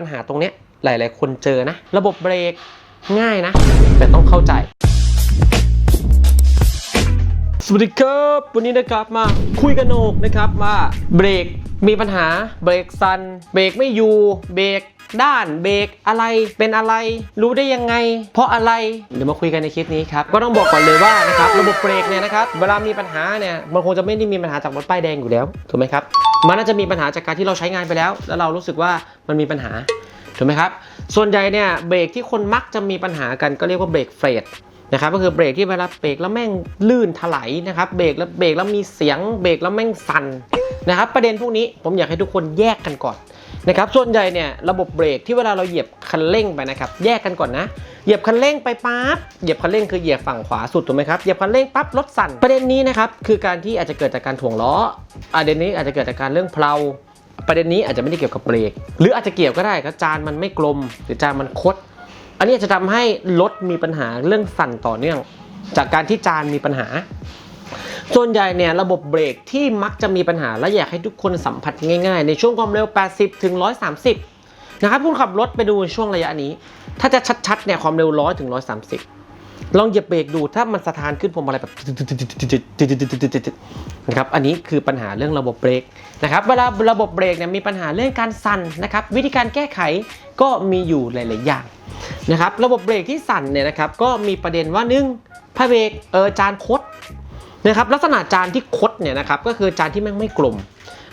ปัญหาตรงเนี้ยหลาย ๆ คนเจอนะ ระบบเบรกง่ายนะ แต่ต้องเข้าใจ สวัสดีครับ วันนี้นะครับมาคุยกันโหนกนะครับว่าเบรกมีปัญหาเบรกซันเบรกไม่อยู่เบรกด้านเบรกอะไรเป็นอะไร รู้ได้ยังไง เพราะอะไรเดี๋ยวมาคุยกันในคลิปนี้ครับก็ต้องบอกก่อนเลยว่านะครับระบบเบรกเนี่ยนะครับเวลามีปัญหาเนี่ยมันคงจะไม่ได้มีปัญหาจากรถป้ายแดงอยู่แล้วถูกไหมครับ มันน่าจะมีปัญหาจากการที่เราใช้งานไปแล้ว แล้วเรารู้สึกว่ามันมีปัญหาถูกไหมครับ ส่วนใหญ่เนี่ยเบรกที่คนมักจะมีปัญหากันก็เรียกว่าเบรกเฟรดนะครับก็คือเบรกที่เวลาเบรกแล้วแม่งลื่นถลายนะครับเบรกแล้วเบรกแล้วมีเสียงเบรกแล้วแม่งสั่นนะครับประเด็นพวกนี้ผมอยากให้ทุกคนแยกกันก่อน นะครับส่วนใหญ่เนี่ยระบบเบรกที่เวลาเราเหยียบคันเร่งไปนะครับแยกกันก่อนนะ เหยียบคันเร่งไปปั๊บเหยียบคันเร่งคือเหยียบฝั่งขวาสุดถูกไหมครับเหยียบคันเร่งปั๊บรถสั่นประเด็นนี้นะครับคือการที่อาจจะเกิดจากการถ่วงล้อประเด็นนี้อาจจะเกิดจากการเรื่องเพลาประเด็นนี้อาจจะไม่ได้เกี่ยวกับเบรก หรืออาจจะเกี่ยวก็ได้ก็จานมันไม่กลม หรือจานมันคด อันนี้จจะทำให้รถมีปัญหาเรื่องสั่นต่อเนื่อง จากการที่จานมีปัญหา ส่วนใหญ่เนี่ยระบบเบรกที่มักจะมีปัญหาและอยากให้ทุกคนสัมผัสง่ายๆ ในช่วงความเร็ว 80 ถึง 130 นะครับคุณขับรถไปดูช่วงระยะนี้ ถ้าจะชัดๆเนี่ยความเร็ว 100 ถึง 130 ลองเหยียบเบรกดูถ้ามันสะท้านขึ้นพวงมาลัยแบบนะครับอันนี้คือปัญหาเรื่องระบบเบรกนะครับเวลาระบบเบรกเนี่ยมีปัญหาเรื่องการสั่นนะครับวิธีการแก้ไขก็มีอยู่หลาย ๆ อย่างนะครับระบบเบรกที่สั่นเนี่ยนะครับก็มีประเด็นว่าหนึ่งผ้าเบรกเออจานคด นะครับลักษณะจานที่คดเนี่ยนะครับก็คือจานที่แม่งไม่กลม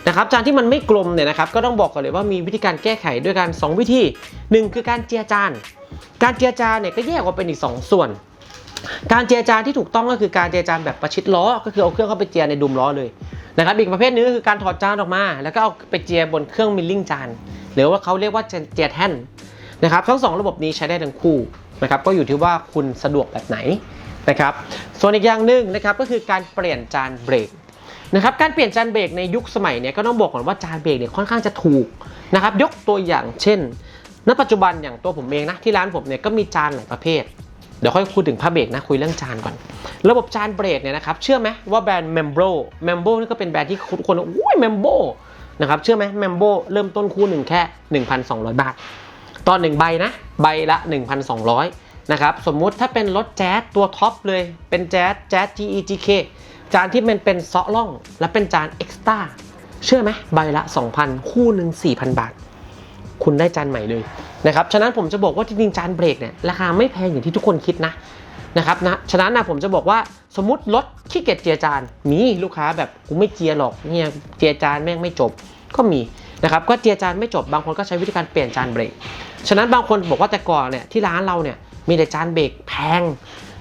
นะครับจานที่มันไม่กลมเนี่ยนะครับก็ต้องบอกก่อนเลยว่ามีวิธีการแก้ไขด้วยกันสองวิธีหนึ่งคือการเจียจาน การเจียจานเนี่ยก็แยกออกเป็นอีกสองส่วน การเจียจานที่ถูกต้องก็คือการเจียจานแบบประชิดล้อ ก็คือเอาเครื่องเข้าไปเจียในดุมล้อเลยนะครับอีกประเภทหนึงก็คือการถอดจานออกมา แล้วก็เอาไปเจียบนเครื่องมิลลิ่งจานหรือว่าเขาเรียกว่าเจียแท่นนะครับทั้งสองระบบนี้ใช้ได้ทั้งคู่นะครับก็อยู่ที่ว่าคุณสะดวกแบบไหน นะครับ ส่วนอีกอย่างหนึ่งนะครับก็คือการเปลี่ยนจานเบรกนะครับการเปลี่ยนจานเบรกในยุคสมัยเนี่ยก็ต้องบอกก่อนว่าจานเบรกเนี่ยค่อนข้างจะถูกนะครับยกตัวอย่างเช่น ณ ปัจจุบันอย่างตัวผมเองนะที่ร้านผมเนี่ยก็มีจานหลายประเภท เดี๋ยวค่อยคุยถึงผ้าเบรกนะคุยเรื่องจานก่อน ระบบจานเบรกเนี่ยนะครับเชื่อไหมว่าแบรนด์ Membro Membro นี่ก็เป็นแบรนด์ที่ทุกคนโอ้ย Membro นะครับเชื่อไหม Membro เริ่มต้นคู่หนึ่งแค่ 1,200 บาทตอนหนึ่งใบนะใบละ 1,200 นะครับสมมุติถ้าเป็นรถแจ๊สตัวท็อปเลยเป็นแจ๊สแจ๊ส GEGK จานที่มันเป็นเซาะล่อง และเป็นจานเอ็กซ์ต้าเชื่อไหมใบละ 2,000 คู่หนึ่ง4,000 บาท คุณได้จานใหม่เลยนะครับฉะนั้นผมจะบอกว่าจริงๆจานเบรกเนี่ยราคาไม่แพงอย่างที่ทุกคนคิดนะนะครับนะฉะนั้นนะผมจะบอกว่าสมมติรถขี้เกียจเจียจานมีลูกค้าแบบกูไม่เจียหรอกเนี่ยเจียจานแม่งไม่จบก็มีนะครับก็เจียจานไม่จบบางคนก็ใช้วิธีการเปลี่ยนจานเบรกฉะนั้นบางคนบอกว่าแต่ก่อนเนี่ยที่ร้านเราเนี่ย มีแต่จานเบรกแพง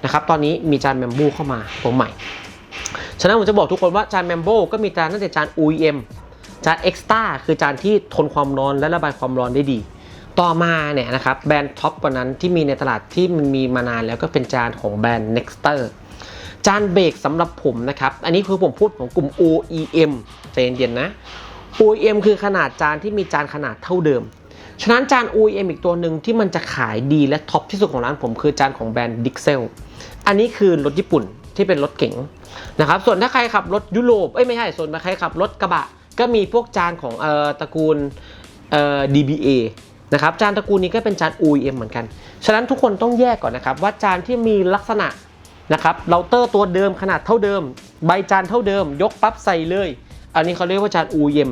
นะครับตอนนี้มีจานแมมบูเข้ามาตัวใหม่ฉะนั้นผมจะบอกทุกคนว่าจานแมมโบก็มีจานตั้งแต่จาน OEM จาน Extra คือจานที่ทนความร้อนและระบายความร้อนได้ดี ต่อมาเนี่ยนะครับแบรนด์ท็อปกว่านั้นที่มีในตลาดที่มันมีมานานแล้วก็เป็นจานของแบรนด์ Nexter จานเบรกสำหรับผมนะครับ อันนี้คือผมพูดของกลุ่ม OEM ใจเย็นๆนะ OEM คือขนาดจานที่มีจานขนาดเท่าเดิม ฉะนั้นจาน OEM อีกตัวหนึ่งที่มันจะขายดีและท็อปที่สุดของร้านผมคือจานของแบรนด์ Dixel อันนี้คือรถญี่ปุ่นที่เป็นรถเก๋งนะครับ ส่วนถ้าใครขับรถยุโรป เอ้ยไม่ใช่ ส่วนถ้าใครขับรถกระบะ ก็มีพวกจานของเอ่อตระกูลเอ่อ DBA นะครับจานตระกูลนี้ก็เป็นจาน OEM เหมือนกัน ฉะนั้นทุกคนต้องแยกก่อนนะครับ ว่าจานที่มีลักษณะนะครับเราเตอร์ตัวเดิมขนาดเท่าเดิม ใบจานเท่าเดิม ยกปั๊บใส่เลย อันนี้เขาเรียกว่าจาน OEM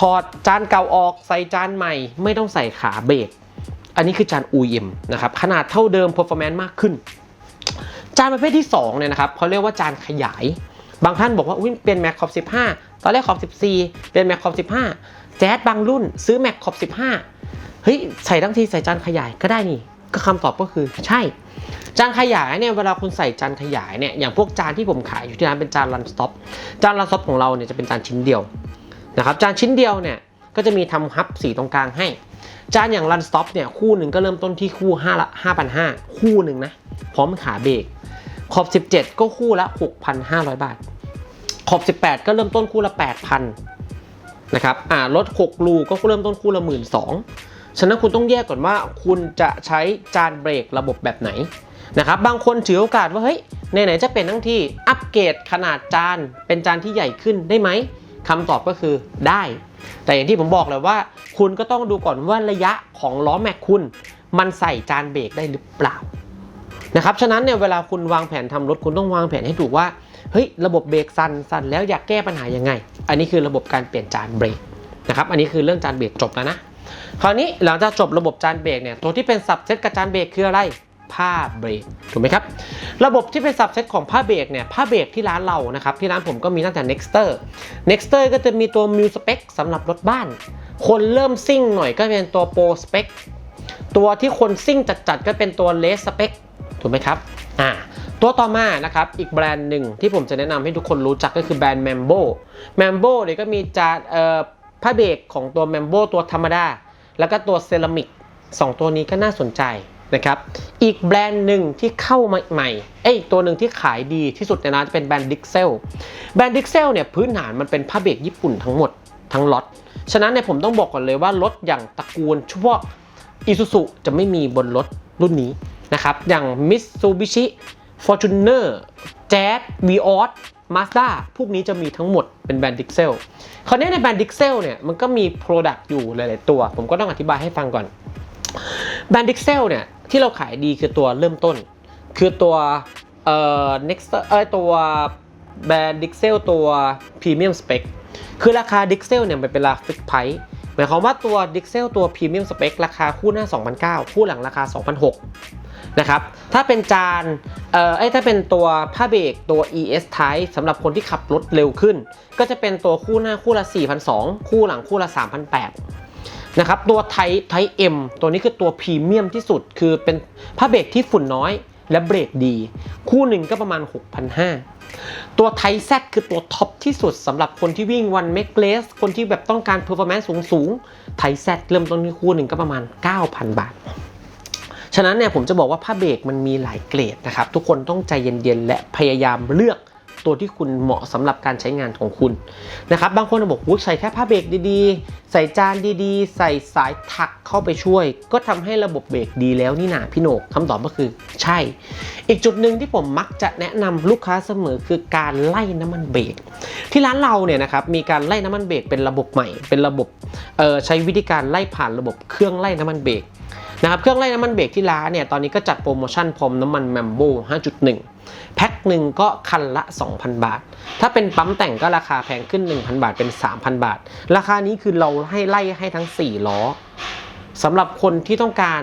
ถอดจานเก่าออกใส่จานใหม่ ไม่ต้องใส่ขาเบรกอันนี้คือจาน OEM นะครับขนาดเท่าเดิม performance มากขึ้น จานประเภทที่2เนี่ยนะครับเขาเรียกว่าจานขยาย บางท่านบอกว่าอุ้ยเปลี่ยนแม็กขอบ15 ตอนแรกขอบ14 เปลี่ยนแม็กขอบ15 แจ๊สบางรุ่นซื้อแม็กขอบ15 เฮ้ยใส่ทั้งทีใส่จานขยายก็ได้นี่ก็คำตอบก็คือใช่ จานขยายเนี่ยเวลาคุณใส่จานขยายเนี่ยอย่างพวกจานที่ผมขายอยู่ที่ร้านเป็นจานรันสต็อปจานรันสต็อปของเราเนี่ยจะเป็นจานชิ้นเดียว นะครับจานชิ้นเดียวเนี่ยก็จะมีทำฮับสีตรงกลางให้ จานอย่างรันสต็อปเนี่ยคู่หนึ่งก็เริ่มต้นที่คู่5ละ5,500 คู่หนึ่งนะ พร้อมขาเบรกขอบ 17 ก็คู่ละ 6,500 บาท ขอบ 18 ก็เริ่มต้นคู่ละ 8,000นะครับอ่ารถ6ลูก็เริ่มต้นคู่ละ 12,000ฉะนั้นคุณต้องแยกก่อนว่าคุณจะใช้จานเบรกระบบแบบไหนนะครับบางคนถือโอกาสว่าเฮ้ยไหนๆจะเป็นทั้งที่อัปเกรดขนาดจานเป็นจานที่ใหญ่ขึ้นได้ไหม คำตอบก็คือได้ แต่อย่างที่ผมบอกเลยว่า คุณก็ต้องดูก่อนว่าระยะของล้อแม็กคุณ มันใส่จานเบรกได้หรือเปล่านะครับฉะนั้นเนี่ยเวลาคุณวางแผนทำรถคุณต้องวางแผนให้ถูกว่าเฮ้ยระบบเบรกสั่นสั่นแล้วอยากแก้ปัญหายังไง อันนี้คือระบบการเปลี่ยนจานเบรกนะครับอันนี้คือเรื่องจานเบรกจบแล้วนะคราวนี้หลังจากจบระบบจานเบรกเนี่ยตัวที่เป็นสับเซตกับจานเบรกคืออะไร ผ้าเบรกถูกไหมครับ ระบบที่เป็นสับเซตของผ้าเบรกเนี่ยผ้าเบรกที่ร้านเรานะครับ ที่ร้านผมก็มีตั้งแต่ Nexter Nexter ก็จะมีตัว m u Spec สำหรับรถบ้าน คนเริ่มซิ่งหน่อยก็เป็นตัว Pro Spec ตัวที่คนซิ่งจัดๆก็เป็นตัว l e s Spec ถูกไหมครับอ่าตัวต่อมานะครับ อีกแบรนด์หนึ่งที่ผมจะแนะนำให้ทุกคนรู้จักก็คือแบรนด์ Mambo Mambo เนี่ยก็มีจานเอ่อผ้าเบรกของตัว Mambo ตัวธรรมดา แล้วก็ตัวเซรามิกสองตัวนี้ก็น่าสนใจ นะครับ อีกแบรนด์หนึ่งที่เข้ามาใหม่ เอ้ยตัวหนึ่งที่ขายดีที่สุดในร้านจะเป็นแบรนด์ดิกเซล แบรนด์ดิกเซลเนี่ยพื้นฐานมันเป็นผ้าเบรกญี่ปุ่นทั้งหมดทั้งล็อต ฉะนั้นเนี่ยผมต้องบอกก่อนเลยว่ารถอย่างตระกูลเฉพาะอีซูซุจะไม่มีบนรถรุ่นนี้นะครับ อย่าง Mitsubishi Fortuner Jazz Vios Mazda พวกนี้จะมีทั้งหมดเป็นแบรนด์ดิกเซล คราวนี้ในแบรนด์ดิกเซลเนี่ยมันก็มี Product อยู่หลาย ๆ ตัว ผมก็ต้องอธิบายให้ฟังก่อน แบรนด์ดิกเซลเนี่ย ที่เราขายดีคือตัวเริ่มต้น คือตัวเอ่อ next เอ้ยตัวแบรนด์ดิกเซลตัว Premium Spec คือราคาดิกเซลเนี่ยมันเป็นราคาฟิกไพร์หมายความว่าตัวดิกเซลตัว Premium Spec ราคาคู่หน้า2,900คู่หลังราคา2,600นะครับถ้าเป็นจานเอ่อไอ้ถ้าเป็นตัวผ้าเบรกตัว ES Type สำหรับคนที่ขับรถเร็วขึ้น ก็จะเป็นตัวคู่หน้าคู่ละ4,200คู่หลังคู่ละ3,800 นะครับตัวไทไทเอ็มตัวนี้คือตัวพรีเมียมที่สุด คือเป็นผ้าเบรกที่ฝุ่นน้อยและเบรกดี คู่หนึ่งก็ประมาณ 6,500 ตัวไทแซคือตัวท็อปที่สุดสำหรับคนที่วิ่งวันเมกเลสคนที่แบบต้องการเพอร์ฟอร์แมนซ์สูงๆไทแซเริ่มต้นที่คู่หนึ่งก็ประมาณ 9,000 บาท ฉะนั้นเนี่ยผมจะบอกว่าผ้าเบรกมันมีหลายเกรดนะครับ ทุกคนต้องใจเย็นๆ และพยายามเลือก ตัวที่คุณเหมาะสำหรับการใช้งานของคุณนะครับบางคนบอกว่าใส่แค่ผ้าเบรกดีๆ ใส่จานดีๆ ใส่สายถักเข้าไปช่วย ก็ทำให้ระบบเบรกดีแล้วนี่นาพี่โหนกคำตอบก็คือใช่ อีกจุดหนึ่งที่ผมมักจะแนะนำลูกค้าเสมอคือการไล่น้ำมันเบรกที่ร้านเราเนี่ยนะครับมีการไล่น้ำมันเบรกเป็นระบบใหม่ เป็นระบบใช้วิธีการไล่ผ่านระบบเครื่องไล่น้ำมันเบรกนะครับเครื่องไล่น้ำมันเบรกที่ร้านเนี่ยตอนนี้ก็จัดโปรโมชั่นพรมน้ำมันแมมโบ5.1 แพ็คหนึ่งก็คันละ 2,000 บาท ถ้าเป็นปั๊มแต่งก็ราคาแพงขึ้น 1,000 บาทเป็น 3,000 บาท ราคานี้คือเราให้ไล่ให้ทั้ง 4 ล้อสำหรับคนที่ต้องการ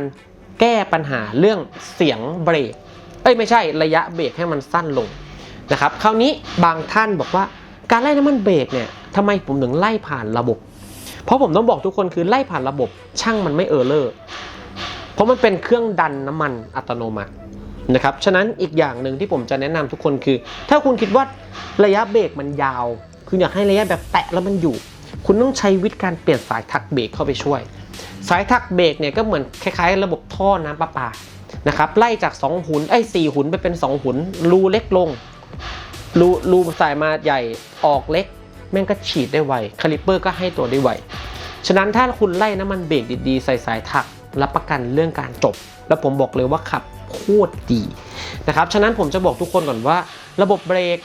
แก้ปัญหาเรื่องเสียงเบรกเอ้ยไม่ใช่ระยะเบรกให้มันสั้นลงนะครับคราวนี้บางท่านบอกว่าการไล่น้ำมันเบรกเนี่ยทำไมผมถึงไล่ผ่านระบบ เพราะผมต้องบอกทุกคนคือไล่ผ่านระบบช่างมันไม่เออร์เลอร์เพราะมันเป็นเครื่องดันน้ำมันอัตโนมัติ นะครับ ฉะนั้นอีกอย่างหนึ่งที่ผมจะแนะนำทุกคนคือ ถ้าคุณคิดว่าระยะเบรกมันยาว คุณอยากให้ระยะแบบแตะแล้วมันอยู่ คุณต้องใช้วิธีการเปลี่ยนสายถักเบรกเข้าไปช่วย สายถักเบรกเนี่ยก็เหมือนคล้ายๆ ระบบท่อน้ำประปานะครับไล่จาก 2 หุนไอ้สี่หุนไปเป็น 2 หุน รูเล็กลง รูรูสายมาใหญ่ออกเล็ก แม่งก็ฉีดได้ไวคาลิปเปอร์ก็ให้ตัวได้ไวฉะนั้นถ้าคุณไล่น้ำมันเบรกดีๆ ใส่สายถักรับประกันเรื่องการจบ แล้วผมบอกเลยว่าขับ โคตรดีนะครับฉะนั้นผมจะบอกทุกคนก่อนว่า ระบบเบรก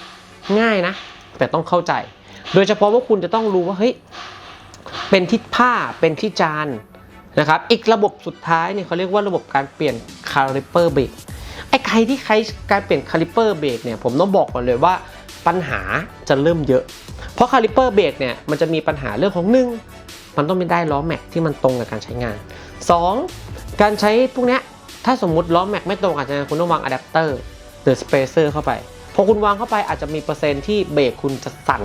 ง่ายนะ แต่ต้องเข้าใจ โดยเฉพาะว่าคุณจะต้องรู้ว่าเฮ้ยเป็นที่ผ้าเป็นที่จานนะครับอีกระบบสุดท้ายเนี่ยเขาเรียกว่าระบบการเปลี่ยนคาลิเปอร์เบรกไอ้ใครที่ใช้การเปลี่ยนคาลิเปอร์เบรกเนี่ยผมต้องบอกก่อนเลยว่าปัญหาจะเริ่มเยอะ เพราะคาลิเปอร์เบรกเนี่ยมันจะมีปัญหาเรื่องของหนึ่งมันต้องไม่ได้ล้อแม็กที่มันตรงกับการใช้งาน 2. การใช้พวกเนี้ย ถ้าสมมุติล้อแม็กไม่ตรงกับการใช้งานคุณต้องวางอะแดปเตอร์หรือสเปเซอร์เข้าไปพอคุณวางเข้าไปอาจจะมีเปอร์เซ็นที่เบรกคุณจะสั่น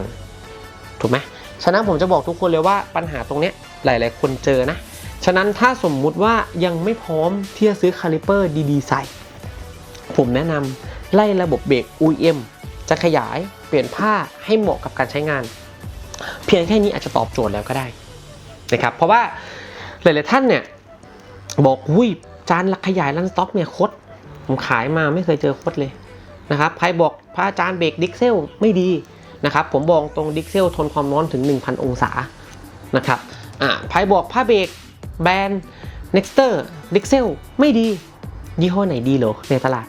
ถูกไหมฉะนั้นผมจะบอกทุกคนเลยว่าปัญหาตรงเนี้ยหลาย ๆ คนเจอนะ ฉะนั้นถ้าสมมุติว่ายังไม่พร้อมที่จะซื้อคาลิเปอร์ดีๆใส่ ผมแนะนำไล่ระบบเบรก OEM จะขยายเปลี่ยนผ้าให้เหมาะกับการใช้งาน เพียงแค่นี้อาจจะตอบโจทย์แล้วก็ได้นะครับเพราะว่าหลาย ๆ ท่านเนี่ยบอกอุ้ย จานขยายรันสต็อกเนี่ยคดผมขายมาไม่เคยเจอคดเลยนะครับใครบอกผ้าจานเบรกดิกเซลไม่ดีนะครับผมบอกตรงดิกเซลทนความร้อนถึง 1,000 องศานะครับอ่าไพ่บอกผ้าเบรกแบรนด์ Nexter d i x e l ไม่ดี ยี่ห้อไหนดีเหรอในตลาด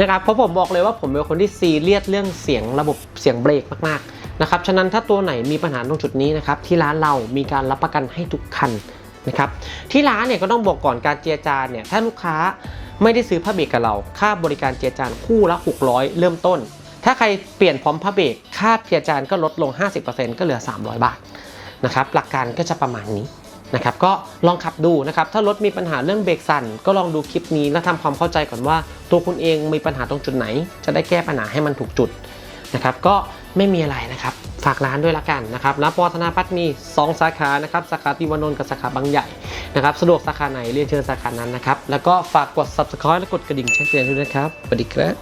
นะครับเพราะผมบอกเลยว่าผมเป็นคนที่ซีเรียสเรื่องเสียงระบบเสียงเบรกมากๆนะครับฉะนั้นถ้าตัวไหนมีปัญหาตรงจุดนี้นะครับที่ร้านเรามีการรับประกันให้ทุกคัน นะครับที่ร้านเนี่ยก็ต้องบอกก่อนการเจียจานเนี่ยถ้าลูกค้าไม่ได้ซื้อผ้าเบรกกับเรา ค่าบริการเจียจานคู่ละ 600 เริ่มต้น ถ้าใครเปลี่ยนพร้อมผ้าเบรกค่าเจียจานก็ลดลง 50%ก็เหลือ 300 บาทนะครับหลักการก็จะประมาณนี้นะครับก็ลองขับดูนะครับถ้ารถมีปัญหาเรื่องเบรกสั่นก็ลองดูคลิปนี้แล้วทำความเข้าใจก่อนว่า ตัวคุณเองมีปัญหาตรงจุดไหน จะได้แก้ปัญหาให้มันถูกจุดนะครับก็ไม่มีอะไรนะครับ ฝากร้านด้วยละกันนะครับร้านปอธนาพัฒน์มี 2 สาขานะครับสาขาติวานนท์กับสาขาบางใหญ่นะครับสะดวกสาขาไหนเรียนเชิญสาขานั้นนะครับแล้วก็ฝากกด subscribe และกดกระดิ่งแจ้งเตือนด้วยนะครับสวัสดีครับ